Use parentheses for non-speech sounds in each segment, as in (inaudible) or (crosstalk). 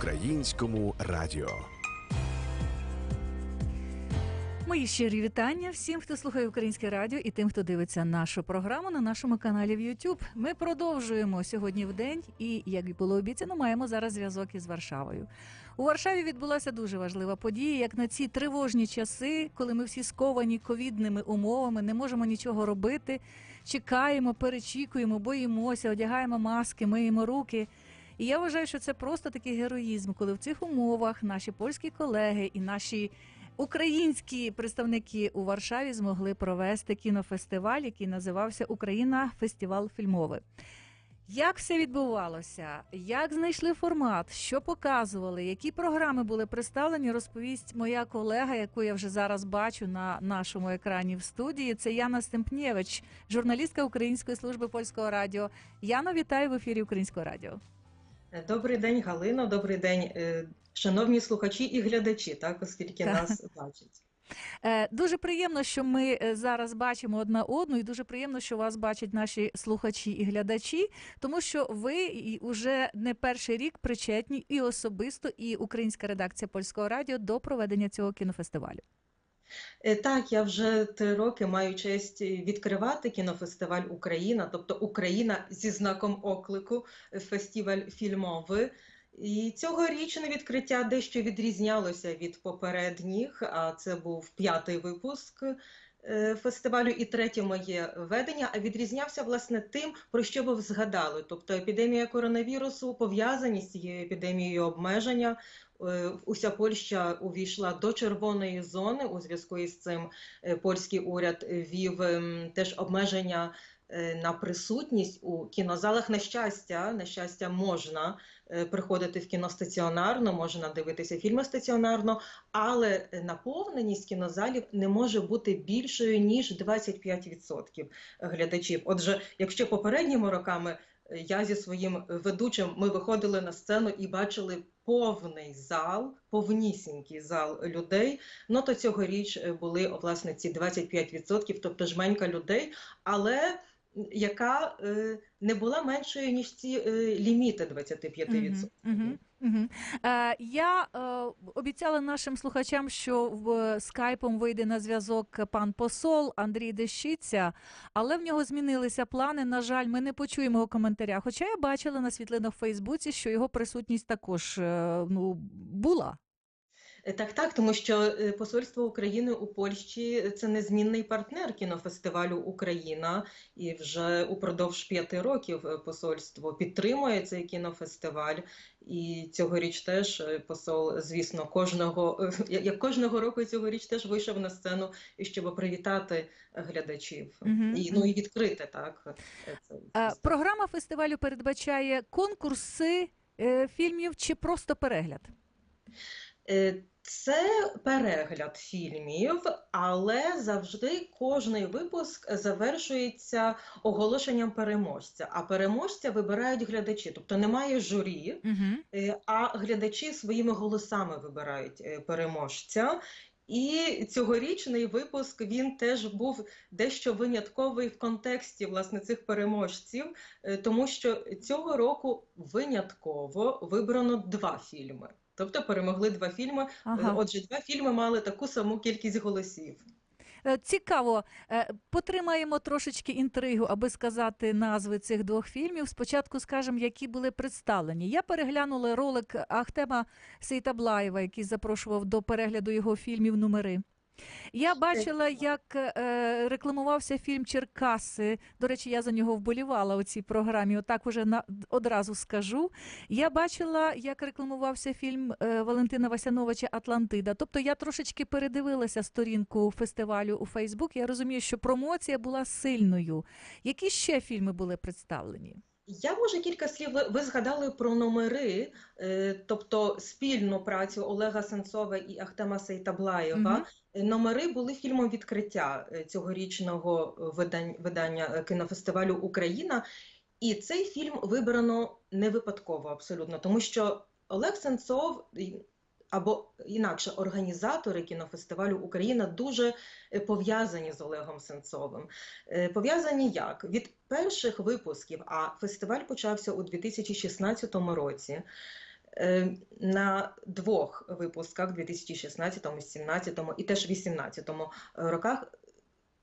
українському радіо. Мої щирі вітання всім, хто слухає українське радіо, і тим, хто дивиться нашу програму на нашому каналі в YouTube. Ми продовжуємо сьогодні в день, і як було обіцяно, маємо зараз зв'язок із Варшавою. У Варшаві відбулася дуже важлива подія, як на ці тривожні часи, коли ми всі сковані ковідними умовами, не можемо нічого робити. Чекаємо, перечікуємо, боїмося, одягаємо маски, миємо руки. І я вважаю, що це просто такий героїзм, коли в цих умовах наші польські колеги і наші українські представники у Варшаві змогли провести кінофестиваль, який називався Україна Фестиваль фільмовий. Як все відбувалося? Як знайшли формат? Що показували? Які програми були представлені? Розповість моя колега, яку я вже зараз бачу на нашому екрані в студії. Це Яна Стемпнєвич, журналістка Української служби польського радіо. Яно, вітаю в ефірі Українського радіо. Добрий день, Галино. Добрий день, е, шановні слухачі і глядачі, так оскільки Так. нас бачать. Е, Дуже приємно, що ми е, зараз бачимо одна одну, і дуже приємно, що вас бачать наші слухачі і глядачі, тому що ви і уже не перший рік причетні і особисто, і українська редакція польського радіо до проведення цього кінофестивалю. Е, Так, я вже три роки маю честь відкривати кінофестиваль Україна, тобто Україна зі знаком оклику, е, фестиваль фільмовий. І цьогорічне відкриття дещо відрізнялося від попередніх, а це був п'ятий випуск е, фестивалю і третє моє ведення. А відрізнявся власне тим, про що ви згадали. Тобто епідемія коронавірусу, пов'язані з цією епідемією обмеження. Е, Уся Польща увійшла до червоної зони. У зв'язку із цим е, польський уряд ввів ем, теж обмеження е, на присутність у кінозалах. На щастя, на щастя, можна е, приходити в кіно стаціонарно, можна дивитися фільми стаціонарно, але наповненість кінозалів не може бути більшою ніж 25% глядачів. Отже, якщо попередніми роками е, я зі своїм ведучим ми виходили на сцену і бачили повний зал, повнісінький зал людей. Ну то цьогоріч е, були власне ці 25%, тобто жменька людей, але яка е, не була меншою ніж ці е, ліміти 25%. Мгм, мгм. Е, Я е, обіцяла нашим слухачам, що в е, скайпом вийде на зв'язок пан посол Андрій Дещиця, але в нього змінилися плани. На жаль, ми не почуємо його коментаря. Хоча я бачила на світлинах в Фейсбуці, що його присутність також е, ну, була. Е, Так, так, тому що е, Посольство України у Польщі це незмінний партнер кінофестивалю Україна, і вже упродовж п'яти років е, посольство підтримує цей кінофестиваль. І цьогоріч теж е, посол, звісно, кожного е, як кожного року цьогоріч теж вийшов на сцену, і щоб привітати глядачів Мгм, і ну і відкрити так. е, це Е, Програма фестивалю передбачає конкурси е, фільмів чи просто перегляд. Це перегляд фільмів, але завжди кожний випуск завершується оголошенням переможця. А переможця вибирають глядачі, тобто немає журі, Угу. а глядачі своїми голосами вибирають е, переможця. І цьогорічний випуск він теж був дещо винятковий в контексті власне цих переможців, е, тому що цього року винятково вибрано два фільми. Тобто перемогли два фільми. Ага. Отже, два фільми мали таку саму кількість голосів. Е, Цікаво, Е, потримаємо трошечки інтригу, аби сказати назви цих двох фільмів. Спочатку скажемо, які були представлені. Я переглянула ролик Ахтема Сейтаблаєва, який запрошував до перегляду його фільмів номери. Я бачила, як е, рекламувався фільм Черкаси. До речі, я за нього вболівала у цій програмі. Отак уже на одразу скажу. Я бачила, як рекламувався фільм е, Валентина Васяновича Атлантида. Тобто я трошечки передивилася сторінку фестивалю у Фейсбук. Я розумію, що промоція була сильною. Які ще фільми були представлені? Я може кілька слів. Ви, згадали про номери, е, тобто спільну працю Олега Сенцова і Ахтема Сейтаблаєва. Мгм. Е, Номери були фільмом відкриття е, цьогорічного видання кінофестивалю Україна. І цей фільм вибрано не випадково абсолютно, тому що Олег Сенцов або інакше організатори кінофестивалю Україна дуже е, пов'язані з Олегом Сенцовим. Е, Пов'язані як? Від перших випусків, а фестиваль почався у 2016 році. Е, На двох випусках 2016, 2017 і теж 2018 роках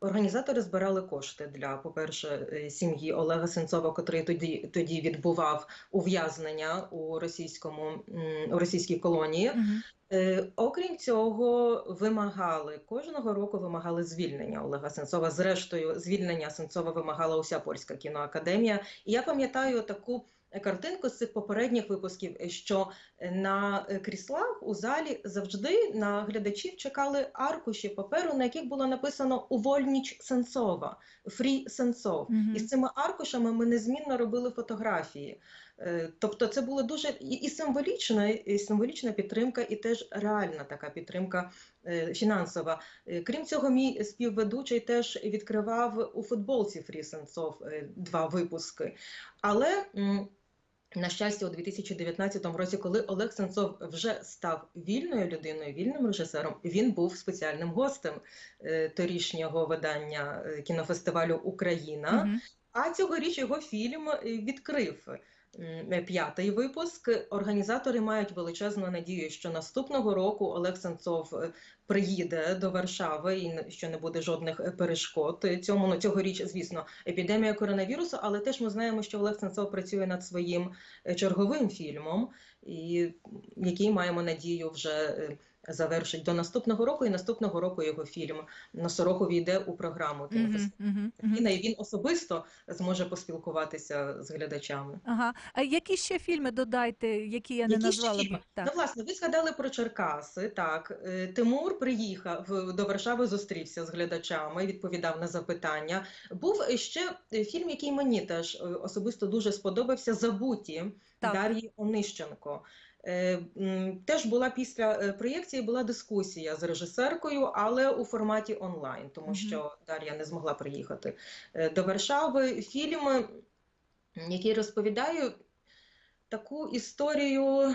організатори збирали кошти для, по-перше, е, сім'ї Олега Сенцова, котрий тоді, тоді відбував ув'язнення у російському у російській колонії. Мгм. Е, Окрім цього, вимагали кожного року вимагали звільнення Олега Сенцова. Зрештою, звільнення Сенцова вимагала уся польська кіноакадемія. І я пам'ятаю таку картинку з цих попередніх випусків, що на е, кріслах у залі завжди на глядачів чекали аркуші паперу, на яких було написано Увольніч Сенцова, Фрі Сенцов. Мгм. І з цими аркушами ми незмінно робили фотографії. Е, Тобто це було дуже і, символічна, і символічна підтримка, і теж реальна така підтримка е, фінансова. Е, Крім цього, мій співведучий теж відкривав у футболці Фрі Сенцов е, два випуски. Але на щастя, у 2019 році, коли Олег Сенцов вже став вільною людиною, вільним режисером, він був спеціальним гостем е, торішнього видання е, кінофестивалю Україна. Мгм. А цьогоріч його фільм е, відкрив п'ятий випуск. Організатори мають величезну надію, що наступного року Олег Сенцов е, приїде до Варшави і що не буде жодних е, перешкод цьому. Ну цьогоріч, звісно, епідемія коронавірусу, але теж ми знаємо, що Олег Сенцов працює над своїм е, черговим фільмом, і який маємо надію вже. Е, Завершить до наступного року, і наступного року його фільм Носорог увійде у програму кінофестивалю. Мгм. Мгм. І він особисто зможе поспілкуватися з глядачами. Ага. А які ще фільми додайте, які я не Які назвала? б? Так. Ну, власне, ви згадали про Черкаси. Так, Е, Тимур приїхав до Варшави, зустрівся з глядачами, відповідав на запитання. Був ще фільм, який мені теж е, особисто дуже сподобався. Забуті Так. Дар'ї Онищенко. Е, Теж була після е, проєкції була дискусія з режисеркою, але у форматі онлайн, тому що Дар'я не змогла приїхати е, до Варшави. Фільм, який розповідає таку історію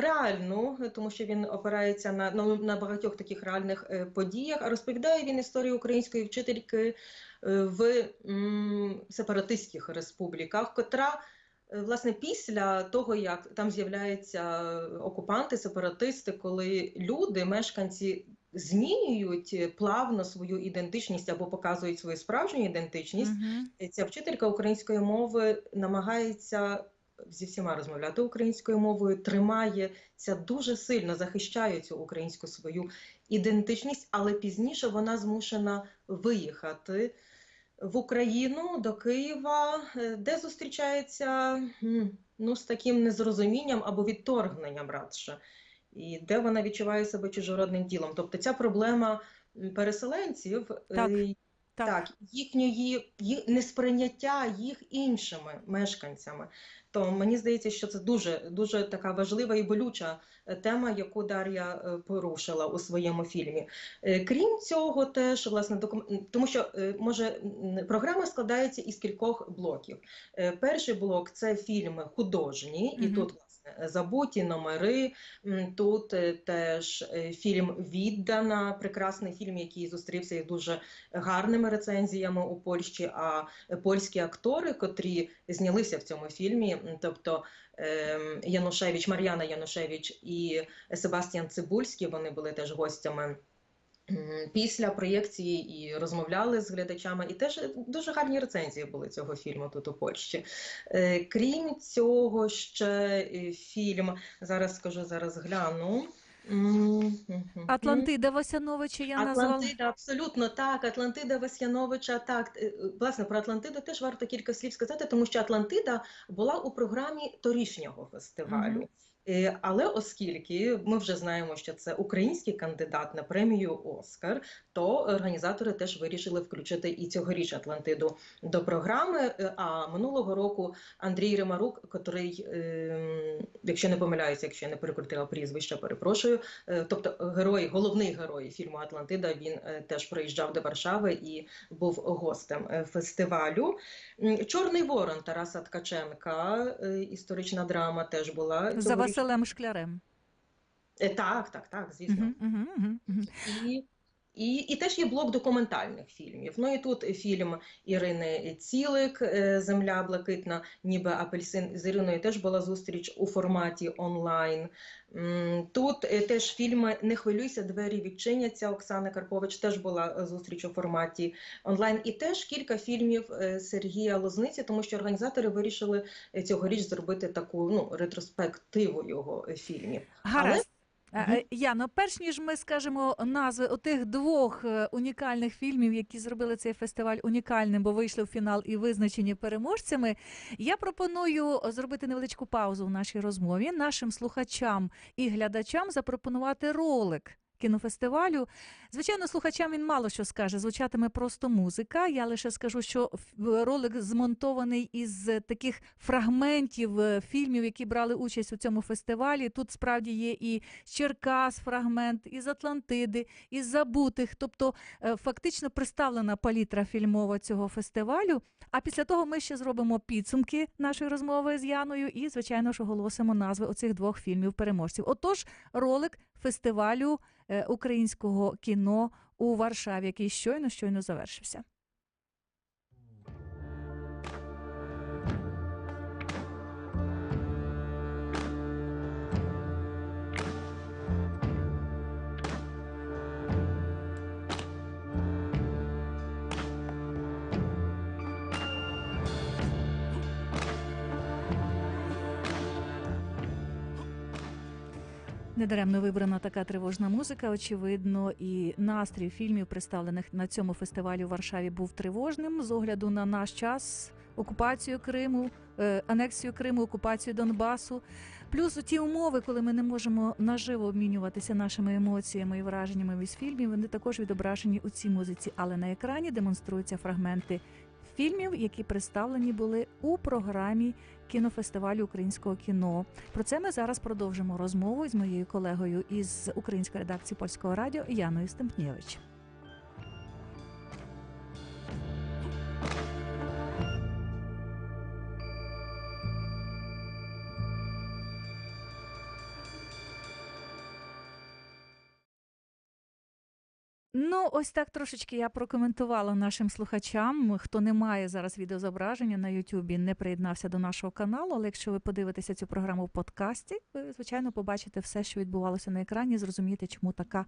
реальну, тому що він опирається на, ну, на багатьох таких реальних подіях. А розповідає він історію української вчительки в м, сепаратистських республіках, котра. Е, Власне, після того, як там з'являються окупанти, сепаратисти, коли люди, мешканці змінюють плавно свою ідентичність або показують свою справжню ідентичність, Мгм. ця вчителька української мови намагається зі всіма розмовляти українською мовою, тримається дуже сильно, захищає цю українську свою ідентичність, але пізніше вона змушена виїхати в Україну до Києва, е, де зустрічається ну, з таким незрозумінням або відторгненням радше, і де вона відчуває себе чужородним тілом. Тобто ця проблема переселенців Так. і, Так. так, їхньої їх несприйняття їх іншими мешканцями. То мені здається, що це дуже дуже така важлива і болюча е, тема, яку Дар'я е, порушила у своєму фільмі. Е, Крім цього, теж власне докум... тому що може програма складається із кількох блоків. Перший блок це фільми художні, і Мгм. тут забуті номери. Тут е, теж е, фільм Віддана, прекрасний фільм, який зустрівся із дуже гарними рецензіями у Польщі. А польські актори, котрі знялися в цьому фільмі, тобто ем, Янушевич, Мар'яна Янушевич і Себастьян Цибульський, вони були теж гостями. Після проєкції і розмовляли з глядачами, і теж дуже гарні рецензії були цього фільму тут у Польщі. Е, Крім цього, ще е, фільм зараз скажу, зараз гляну. Атлантида Васяновича я назвала. Атлантида, абсолютно так. Атлантида Васяновича. Так, Е, власне, про Атлантиду теж варто кілька слів сказати, тому що Атлантида була у програмі торішнього фестивалю. Е, Але оскільки ми вже знаємо, що це український кандидат на премію Оскар, то організатори теж вирішили включити і цьогоріч Атлантиду до програми. Е, А минулого року Андрій Римарук, котрий, ем, якщо не помиляюся, якщо я не перекрутила прізвище, перепрошую. Е, Тобто герой, головний герой фільму Атлантида, він теж приїжджав до Варшави і був гостем фестивалю. Чорний ворон Тараса Ткаченка, історична драма, теж була. Василем Шклярем. Е, Так, так, так, звісно. Угу, угу, угу. І, І, і теж є блок документальних фільмів. Ну і тут фільм Ірини Цілик е, Земля блакитна, ніби апельсин з Іриною теж була зустріч у форматі онлайн. Тут е, теж фільми Не хвилюйся, двері відчиняться. Оксани Карпович теж була зустріч у форматі онлайн. І теж кілька фільмів е, Сергія Лозниці, тому що організатори вирішили цьогоріч зробити таку ну, ретроспективу його фільмів. Гаразд. Е, Мгм. е, Яно, перш ніж ми скажемо назви отих двох е, унікальних фільмів, які зробили цей фестиваль унікальним, бо вийшли в фінал і визначені переможцями, я пропоную зробити невеличку паузу в нашій розмові. Нашим слухачам і глядачам запропонувати ролик. Кінофестивалю, звичайно, слухачам він мало що скаже. Звучатиме просто музика. Я лише скажу, що ролик змонтований із таких фрагментів е, фільмів, які брали участь у цьому фестивалі. Тут справді є і з Черкас фрагмент, із Атлантиди, із забутих. Тобто, е, фактично представлена палітра фільмова цього фестивалю. А після того ми ще зробимо підсумки нашої розмови з Яною і, звичайно ж, оголосимо назви оцих двох фільмів переможців. Отож, ролик фестивалю е, українського кіно у Варшаві, який щойно щойно завершився. Недаремно вибрана така тривожна музика. Очевидно, і настрій фільмів, представлених на цьому фестивалі у Варшаві, був тривожним з огляду на наш час, окупацію Криму, е, анексію Криму, окупацію Донбасу. Плюс у ті умови, коли ми не можемо наживо обмінюватися нашими емоціями і враженнями від фільмів, вони також відображені у цій музиці. Але на екрані демонструються фрагменти фільмів, які представлені були у програмі кінофестивалю українського кіно. Про це ми зараз продовжимо розмову з моєю колегою із української редакції польського радіо Яною Стемпнєвич. Ну, ось так трошечки я прокоментувала нашим слухачам. Хто не має зараз відеозображення на Ютубі, не приєднався до нашого каналу. Але якщо ви подивитеся цю програму в подкасті, ви звичайно побачите все, що відбувалося на екрані, зрозумієте, чому така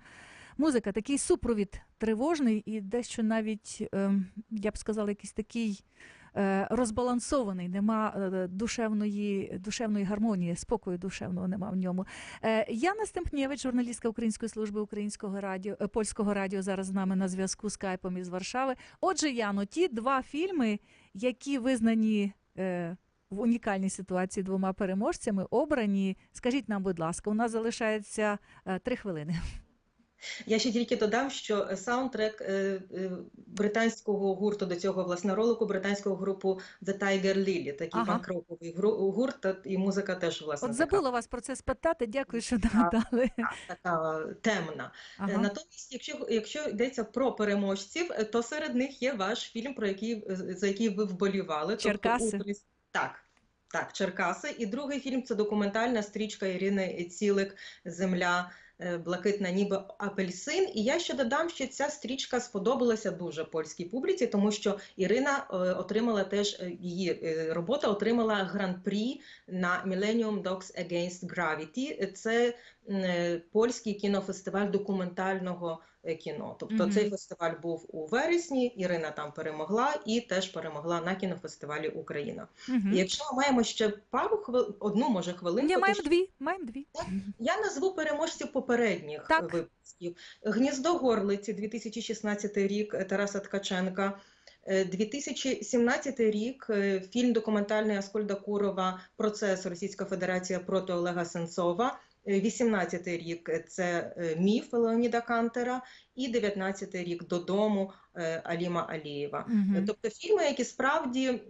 музика, такий супровід тривожний і дещо навіть, ем, я б сказала, якийсь такий. Е, Розбалансований, нема е, душевної, душевної гармонії, спокою душевного нема в ньому. Е, Яна Стемпнєвич, журналістка Української служби українського радіо е, польського радіо, зараз з нами на зв'язку скайпом із Варшави. Отже, Яно, ті два фільми, які визнані е, в унікальній ситуації двома переможцями, обрані. Скажіть нам, будь ласка, у нас залишається е, три хвилини. Я ще тільки додам, що саундтрек е, е, британського гурту до цього власне ролику британського групу The Tiger Lily, такий Ага. панк-роковий гурт, і музика теж власне От така, вас про це спитати. Дякую, що нагадали. така темна. Е, Ага. Натомість, якщо якщо йдеться про переможців, е, то серед них є ваш фільм, про який е, за який ви вболівали. Черкаси. Тобто, так, так, Черкаси. І другий фільм це документальна стрічка Ірини Цілик Земля. Е, Блакитна, ніби апельсин. І я ще додам, що ця стрічка сподобалася дуже польській публіці, тому що Ірина е, отримала теж е, її робота отримала гран-прі на Millennium Dogs Against Gravity. Це польський кінофестиваль документального кіно. Тобто Мгм. цей фестиваль був у вересні. Ірина там перемогла і теж перемогла на кінофестивалі Україна. Мгм. І Якщо ми маємо ще пару хвилин, одну може хвилинку, Ні, маємо дві. Маємо дві. я назву переможців попередніх Так. е, випусків. Гніздо горлиці 2016 рік е, Тараса Ткаченка. Е, 2017 рік е, фільм документальний Аскольда Курова Процес Російська Федерація проти Олега Сенцова. Е, 18 рік це е, міф Леоніда Кантера, і 19 рік додому е, Аліма Алієва. Е, Тобто фільми, які справді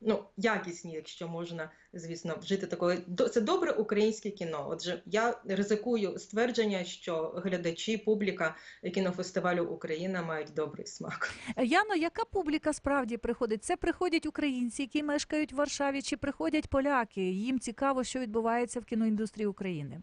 ну, якісні, якщо можна, звісно, вжити такої. Це добре українське кіно. Отже, я ризикую ствердження, що глядачі, публіка кінофестивалю Україна мають добрий смак. Яно, яка публіка справді приходить? Це приходять українці, які мешкають в Варшаві, чи приходять поляки? Їм цікаво, що відбувається в кіноіндустрії України.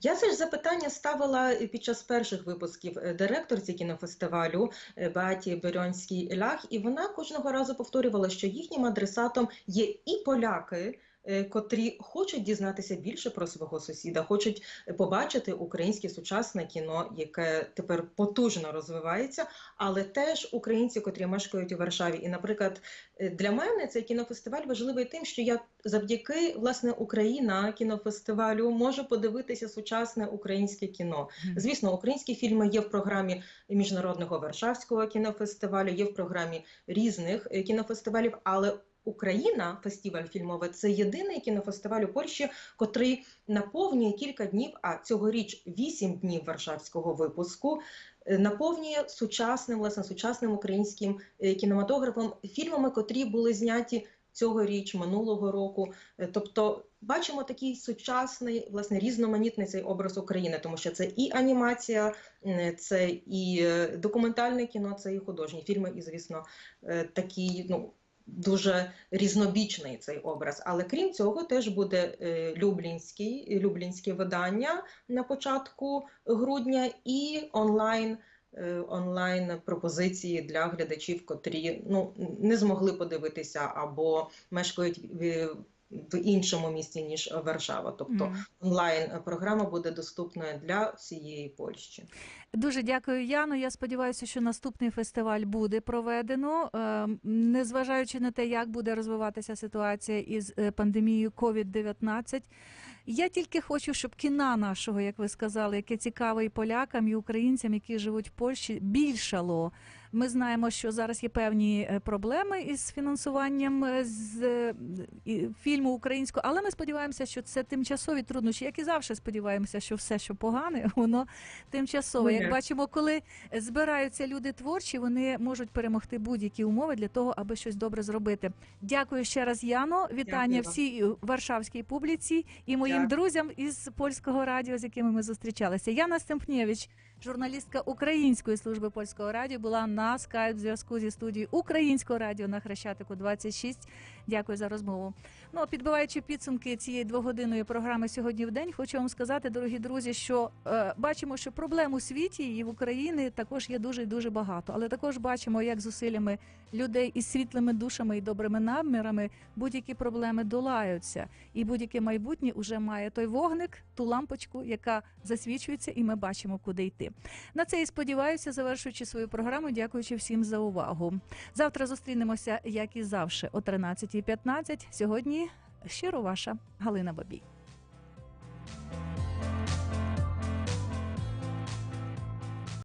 Я це ж запитання ставила під час перших випусків е, директорці кінофестивалю Баті Беаті Берьонській Лях, і вона кожного разу повторювала, що їхнім адресатом є і поляки. Е, Котрі хочуть дізнатися більше про свого сусіда, хочуть побачити українське сучасне кіно, яке тепер потужно розвивається, але теж українці, котрі мешкають у Варшаві. І, наприклад, е, для мене цей кінофестиваль важливий тим, що я завдяки власне Україна кінофестивалю можу подивитися сучасне українське кіно. Звісно, українські фільми є в програмі міжнародного Варшавського кінофестивалю, є в програмі різних е, кінофестивалів, але Україна, фестиваль фільмовий, це єдиний кінофестиваль у Польщі, котрий наповнює кілька днів, а цьогоріч вісім днів варшавського випуску. е, Наповнює сучасним власне сучасним українським е, кінематографом фільмами, котрі були зняті цьогоріч, минулого року. Е, Тобто бачимо такий сучасний, власне, різноманітний цей образ України, тому що це і анімація, це і документальне кіно, це і художні фільми, і звісно, такий ну. Дуже різнобічний цей образ, але крім цього, теж буде е, люблінський, люблінське видання на початку грудня і онлайн, е, онлайн пропозиції для глядачів, котрі ну не змогли подивитися або мешкають в, іншому місті ніж Варшава. Тобто онлайн програма буде доступною для всієї Польщі. Дуже дякую, Яно. Я сподіваюся, що наступний фестиваль буде проведено, Е, незважаючи на те, як буде розвиватися ситуація із е, пандемією COVID-19. Я тільки хочу, щоб кіна нашого, як ви сказали, яке цікаве і полякам, і українцям, які живуть в Польщі, більшало. Ми знаємо, що зараз є певні е, проблеми із фінансуванням е, з е, фільму українського, але ми сподіваємося, що це тимчасові труднощі, як і завжди сподіваємося, що все, що погане, (laughs) воно тимчасово. Ну, Як як? бачимо, коли збираються люди творчі, вони можуть перемогти будь-які умови для того, аби щось добре зробити. Дякую ще раз, Яно. Вітання Дякую всій варшавській публіці і моїм Дякую. друзям із польського радіо, з якими ми зустрічалися. Яна Стемпнєвич, журналістка Української служби польського радіо, була на скайп зв'язку зі студією Українського радіо на Хрещатику 26. Дякую за розмову. Ну а підбиваючи підсумки цієї двогодинної програми сьогодні в день, хочу вам сказати, дорогі друзі, що е, бачимо, що проблем у світі і в Україні також є дуже і дуже багато. Але також бачимо, як зусиллями людей із світлими душами і добрими намірами будь-які проблеми долаються, і будь-яке майбутнє вже має той вогник, ту лампочку, яка засвічується, і ми бачимо, куди йти. На це і сподіваюся, завершуючи свою програму, дякуючи всім за увагу. Завтра зустрінемося, як і завжди, о 13.15. Сьогодні щиро ваша Галина Бабій.